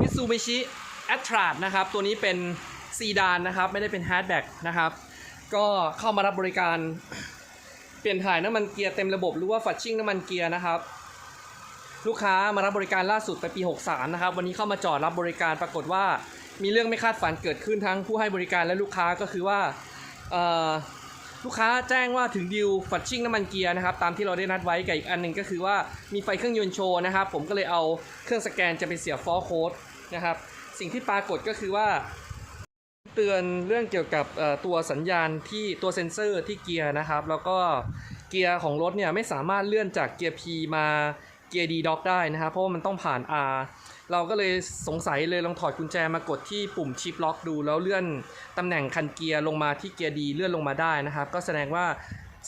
มิตซูบิชิแอตราดนะครับ ตัวนี้เป็นซีดานนะครับ ไม่ได้เป็นแฮชแบ็กนะครับ ก็เข้ามารับบริการเปลี่ยนถ่ายน้ำมันเกียร์เต็มระบบหรือว่าฟัดชิ่งน้ำมันเกียร์นะครับ ลูกค้ามารับบริการล่าสุดไปปี 63 นะครับ วันนี้เข้ามาจอดรับบริการปรากฏว่ามีเรื่องไม่คาดฝันเกิดขึ้นทั้งผู้ให้บริการและลูกค้าก็คือว่า ลูกค้าแจ้งว่าถึงดิวฟัดชิ่งน้ำมันเกียร์นะครับตามที่เราได้นัดไว้กับอีกอันหนึ่งก็คือว่ามีไฟเครื่องยนต์โชว์นะครับผมก็เลยเอาเครื่องสแกนจะไปเสียบฟอลโค้ดนะครับสิ่งที่ปรากฏก็คือว่า เตือนเรื่องเกี่ยวกับตัวสัญญาณที่ตัวเซ็นเซอร์ที่เกียร์นะครับ แล้วก็เกียร์ของรถเนี่ยไม่สามารถเลื่อนจากเกียร์ P มาเกียร์ D dock ได้นะครับเพราะว่ามันต้องผ่าน R เราก็เลยสงสัยเลยลองถอดกุญแจมากดที่ปุ่มชิปล็อกดูแล้วเลื่อนตำแหน่งคันเกียร์ลงมาที่เกียร์ D เลื่อนลงมาได้นะครับ ก็แสดงว่า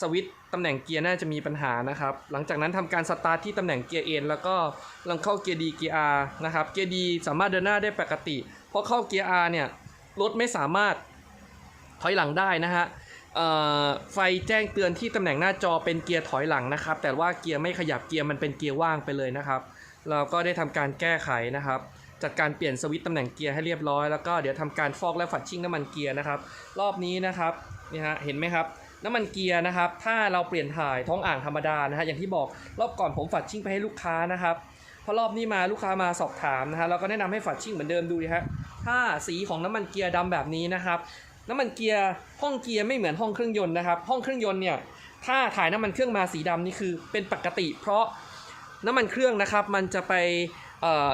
สวิตช์ตำแหน่งเกียร์น่าจะมีปัญหานะครับ หลังจากนั้นทำการสตาร์ทที่ตำแหน่งเกียร์ N แล้วก็ลองเข้าเกียร์ D เกียร์ R นะครับ เกียร์ D สามารถเดินหน้าได้ปกติเพราะเข้าเกียร์ R เนี่ยรถไม่สามารถถอยหลังได้นะฮะไฟแจ้งเตือนที่ตำแหน่งหน้าจอเป็นเกียร์ถอยหลังนะครับ แต่ว่าเกียร์ไม่ขยับเกียร์มันเป็นเกียร์ว่างไปเลยนะครับ เราก็ได้ทำการแก้ไขนะครับ จัดการเปลี่ยนสวิตช์ตำแหน่งเกียร์ให้เรียบร้อยแล้วก็เดี๋ยวทำการฟอกและฝัดชิ่งน้ำมันเกียร์นะครับรอบนี้นะครับนี่ฮะเห็นไหมครับน้ำมันเกียร์นะครับ ถ้าเราเปลี่ยนถ่ายท้องอ่างธรรมดานะฮะอย่างที่บอกรอบก่อนผมฝัดชิ่งไปให้ลูกค้านะครับพอรอบนี้มาลูกค้ามาสอบถามนะฮะเราก็แนะนำให้ฝัดชิ่งเหมือนเดิมดูดิฮะถ้าสีของน้ำมันเกียร์ดำแบบนี้นะครับน้ำมันเกียร์ห้องเกียร์ไม่เหมือนห้องเครื่องยนต์นะครับ ห้องเครื่องยนต์เนี่ยถ้าถ่ายน้ำมันเครื่องมาสีดำนี่คือเป็นปกติ เพราะ น้ำมันเครื่องนะครับ มันจะไป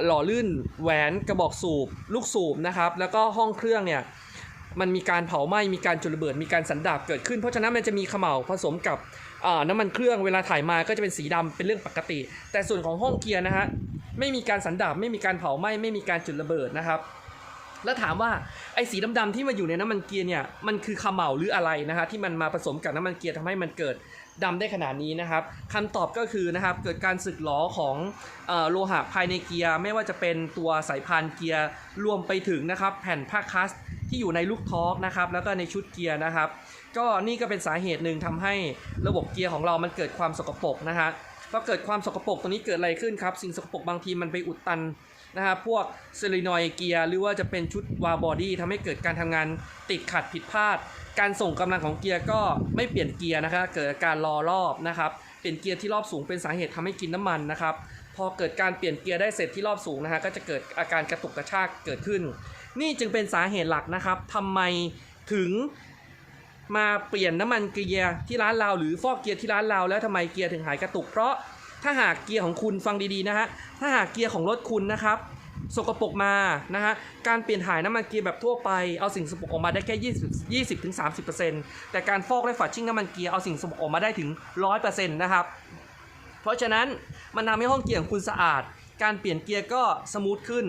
หล่อลื่นแหวนกระบอกสูบ ลูกสูบนะครับ แล้วก็ห้องเครื่องเนี่ยมันมีการเผาไหม้มีการจุดระเบิดมีการสันดาบเกิดขึ้น เพราะฉะนั้นมันจะมีขม่าผสมกับน้ำมันเครื่องเวลาถ่ายมาก็จะเป็นสีดำเป็นเรื่องปกติ แต่ส่วนของห้องเกียร์นะฮะไม่มีการสันดาบไม่มีการเผาไหม้ไม่มีการจุดระเบิดนะครับ แล้วถามว่าไอ้สีดำๆที่มาอยู่ในน้ำมันเกียร์เนี่ยมันคือขมเหลาหรืออะไรนะฮะที่มันมาผสมกับน้ำมันเกียร์ทำให้มันเกิดดำได้ขนาดนี้นะครับคำตอบก็คือนะครับเกิดการสึกหลอของโลหะภายในเกียร์ ไม่ว่าจะเป็นตัวสายพานเกียร์รวมไปถึงนะครับแผ่นผ้าคัสที่อยู่ในลูกทอร์กนะครับแล้วก็ในชุดเกียร์นะครับ ก็นี่ก็เป็นสาเหตุหนึ่งทำให้ระบบเกียร์ของเรามันเกิดความสกปรกนะฮะพอเกิดความสกปรกตรงนี้เกิดอะไรขึ้นครับ สิ่งสกปรกบางทีมันไปอุดตัน นะครับพวกเซลินอยเกียร์หรือว่าจะเป็นชุดวาบอดี้ทำให้เกิดการทำงานติดขัดผิดพลาด การส่งกำลังของเกียร์ก็ไม่เปลี่ยนเกียร์นะครับเกิดการรอรอบนะครับเปลี่ยนเกียร์ที่รอบสูงเป็นสาเหตุทำให้กินน้ำมันนะครับพอเกิดการเปลี่ยนเกียร์ได้เสร็จที่รอบสูงนะฮะก็จะเกิดอาการกระตุกกระชากเกิดขึ้น นี่จึงเป็นสาเหตุหลักนะครับทำไมถึงมาเปลี่ยนน้ำมันเกียร์ที่ร้านเราหรือฟอกเกียร์ที่ร้านเราแล้วทำไมเกียร์ถึงหายกระตุกเพราะ ถ้าหากเกียร์ของคุณฟังดีๆนะฮะ ถ้าหากเกียร์ของรถคุณนะครับสกปรกมานะฮะ การเปลี่ยนถ่ายน้ำมันเกียร์แบบทั่วไป เอาสิ่งสกปรกออกมาได้แค่20 20ถึง30%แต่การฟอกและฝัดชิ่งน้ำมันเกียร์เอาสิ่งสกปรกออกมาได้ถึง 100%นะครับ เพราะฉะนั้นมันทำให้ห้องเกียร์ของคุณสะอาด การเปลี่ยนเกียร์ก็สมูทขึ้น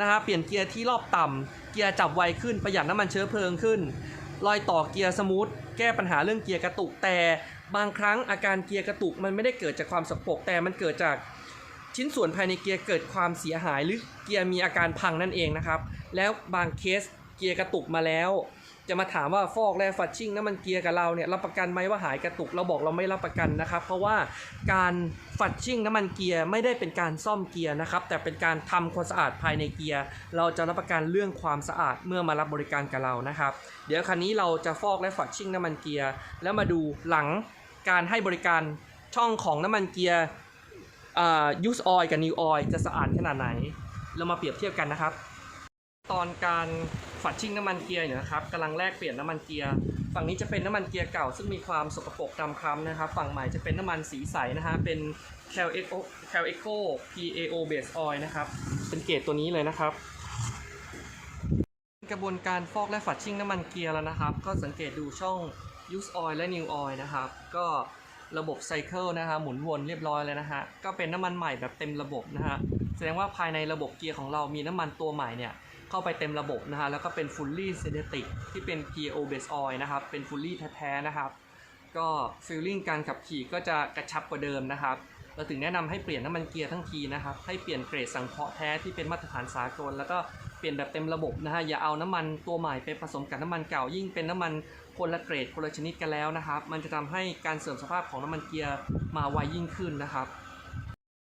นะฮะ เปลี่ยนเกียร์ที่รอบต่ำเกียร์จับไวขึ้น ประหยัดน้ำมันเชื้อเพลิงขึ้น รอยต่อเกียร์สมูท แก้ปัญหาเรื่องเกียร์กระตุก แต่ บางครั้งอาการเกียร์กระตุกมันไม่ได้เกิดจากความสกปรกแต่มันเกิดจากชิ้นส่วนภายในเกียร์เกิดความเสียหายหรือเกียร์มีอาการพังนั่นเองนะครับ แล้วบางเคสเกียร์กระตุกมาแล้ว จะมาถามว่าฟอกและฟัดชิ่งน้ำมันเกียร์กับเราเนี่ยรับประกันไหมว่าหายกระตุกเราบอกเราไม่รับประกันนะครับ เพราะว่าการฟัดชิ่งน้ำมันเกียร์ไม่ได้เป็นการซ่อมเกียร์นะครับ แต่เป็นการทำความสะอาดภายในเกียร์ เราจะรับประกันเรื่องความสะอาดเมื่อมารับบริการกับเรานะครับ เดี๋ยวคันนี้เราจะฟอกและฝัดชิ่งน้ำมันเกียร์แล้วมาดูหลัง การให้บริการช่องของน้ำมันเกียร์ยูสออยกับนิวออยจะสะอาดขนาดไหน เรามาเปรียบเทียบกันนะครับ ตอนการฝัดชิ่งน้ำมันเกียร์เนี่ยนะครับกำลังแลกเปลี่ยนน้ำมันเกียร์ฝั่งนี้จะเป็นน้ำมันเกียร์เก่า ซึ่งมีความสกปรกดำคล้ำนะครับ ฝั่งใหม่จะเป็นน้ำมันสีใสนะฮะเป็น Cal Eco Cal Eco PAO Base Oil นะครับเป็นเกรดตัวนี้เลยนะครับ กระบวนการฟอกและฝัดชิ่งน้ำมันเกียร์แล้วนะครับ ก็สังเกตดูช่อง use oil และ new oil นะครับ ก็ระบบไซเคิลนะฮะหมุนวนเรียบร้อยแล้วนะฮะ ก็เป็นน้ำมันใหม่แบบเต็มระบบนะฮะ แสดงว่าภายในระบบเกียร์ของเรามีน้ำมันตัวใหม่เนี่ย เข้าไปเต็มระบบนะฮะ แล้วก็เป็น fully synthetic ที่เป็น PAO base oil นะครับ เป็น fully แท้ๆนะครับ ก็ฟีลลิ่งการขับขี่ก็จะกระชับกว่าเดิมนะครับเราถึงแนะนำให้เปลี่ยนน้ำมันเกียร์ทั้งทีนะครับ ให้เปลี่ยนเกรดสังเคราะห์แท้ที่เป็นมาตรฐานสากลแล้วก็ เปลี่ยนแบบเต็มระบบนะฮะอย่าเอาน้ำมันตัวใหม่ไปผสมกับน้ำมันเก่ายิ่งเป็นน้ำมันคนละเกรดคนละชนิดกันแล้วนะครับมันจะทำให้การเสื่อมสภาพของน้ำมันเกียร์มาไวยิ่งขึ้นนะครับ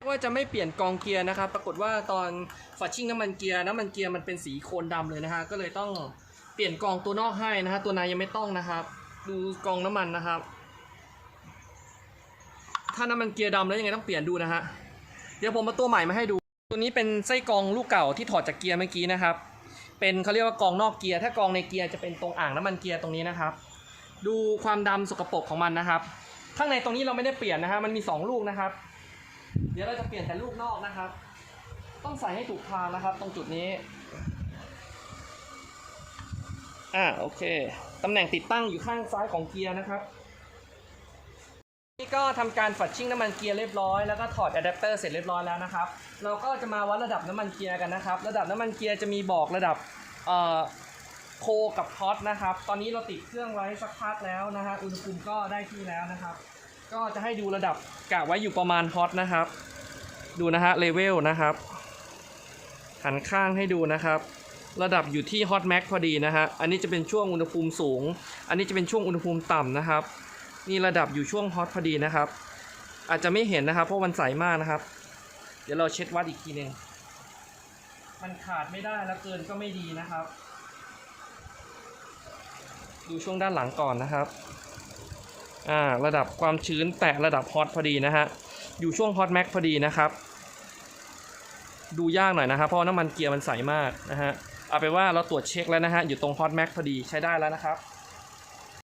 ว่าจะไม่เปลี่ยนกองเกียร์นะครับ ปรากฏว่าตอนฝัดชิ่งน้ำมันเกียร์น้ำมันเกียร์มันเป็นสีโครนดำเลยนะฮะก็เลยต้องเปลี่ยนกองตัวนอกให้นะฮะตัวในยังไม่ต้องนะครับ ดูกองน้ำมันนะครับ ถ้าน้ำมันเกียร์ดำแล้วยังไงต้องเปลี่ยนดูนะฮะเดี๋ยวผมมาตัวใหม่มาให้ดู ตัวนี้เป็นไส้กรองลูกเก่าที่ถอดจากเกียร์เมื่อกี้นะครับ เป็นเขาเรียกว่ากองนอกเกียร์ถ้ากองในเกียร์จะเป็นตรงอ่างน้ำมันเกียร์ตรงนี้นะครับ ดูความดำสกปรกของมันนะครับ ข้างในตรงนี้เราไม่ได้เปลี่ยนนะฮะมันมีสองลูกนะครับ เดี๋ยวเราจะเปลี่ยนแต่ลูกนอกนะครับ ต้องใส่ให้ถูกทางนะครับ ตรงจุดนี้อ่าโอเคตำแหน่งติดตั้งอยู่ข้างซ้ายของเกียร์นะครับ ก็ทำการฝัดชิ่งน้ำมันเกียร์เรียบร้อยแล้วก็ถอดอะแดปเตอร์เสร็จเรียบร้อยแล้วนะครับ เราก็จะมาวัดระดับน้ำมันเกียร์กันนะครับ ระดับน้ำมันเกียร์จะมีบอกระดับเอ่อโคกับฮอตนะครับ ตอนนี้เราติดเครื่องไว้สักพักแล้วนะฮะ อุณหภูมิก็ได้ที่แล้วนะครับ ก็จะให้ดูระดับกะไว้อยู่ประมาณฮอตนะครับ ดูนะฮะเลเวลนะครับ หันข้างให้ดูนะครับ ระดับอยู่ที่ฮอตแม็กพอดีนะฮะ อันนี้จะเป็นช่วงอุณหภูมิสูง อันนี้จะเป็นช่วงอุณหภูมิต่ำนะครับ นี่ระดับอยู่ช่วงฮอตพอดีนะครับ อาจจะไม่เห็นนะครับ เพราะมันใสมากนะครับ เดี๋ยวเราเช็ดวัดอีกทีหนึ่งมันขาดไม่ได้แล้วเกินก็ไม่ดีนะครับ ดูช่วงด้านหลังก่อนนะครับอ่าระดับความชื้นแตะระดับฮอตพอดีนะฮะอยู่ช่วงฮอตแม็กพอดีนะครับ ดูยากหน่อยนะครับ เพราะน้ำมันเกียร์มันใสมากนะฮะเอาไปนว่าเราตรวจเช็คแล้วนะฮะอยู่ตรงฮอตแม็กพอดีใช้ได้แล้วนะครับ